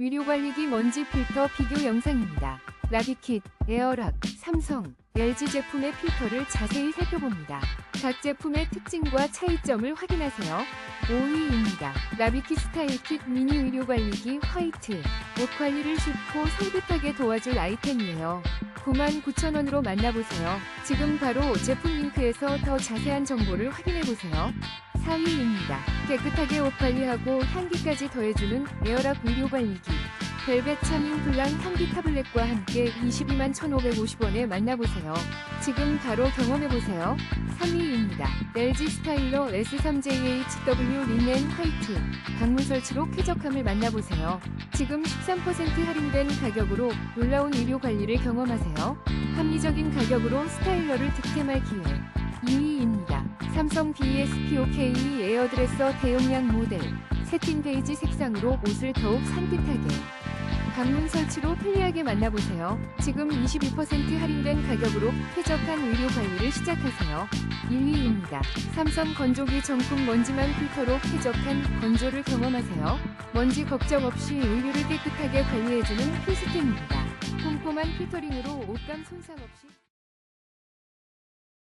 위료관리기 먼지 필터 비교 영상입니다. 라비킷, 에어락, 삼성, LG 제품의 필터를 자세히 살펴봅니다. 각 제품의 특징과 차이점을 확인하세요. 5위입니다. 라비킷 스타일킷 미니 의료관리기 화이트. 옷 관리를 쉽고 살긋하게 도와줄 아이템이에요. 99,000원으로 만나보세요. 지금 바로 제품 링크에서 더 자세한 정보를 확인해보세요. 4위입니다. 깨끗하게 옷 관리하고 향기까지 더해주는 에어락 의료 관리기. 벨벳 차밍 블랑 향기 타블렛과 함께 22만 1,550원에 만나보세요. 지금 바로 경험해보세요. 3위입니다. LG 스타일러 S3JHW 린넨 화이트. 방문 설치로 쾌적함을 만나보세요. 지금 13% 할인된 가격으로 놀라운 의료 관리를 경험하세요. 합리적인 가격으로 스타일러를 득템할 기회. 2위입니다. 삼성 BSPOK 에어드레서 대용량 모델. 세틴 베이지 색상으로 옷을 더욱 산뜻하게. 방문 설치로 편리하게 만나보세요. 지금 22% 할인된 가격으로 쾌적한 의료 관리를 시작하세요. 1위입니다. 삼성 건조기 정품 먼지만 필터로 쾌적한 건조를 경험하세요. 먼지 걱정 없이 의류를 깨끗하게 관리해주는 필수템입니다. 꼼꼼한 필터링으로 옷감 손상 없이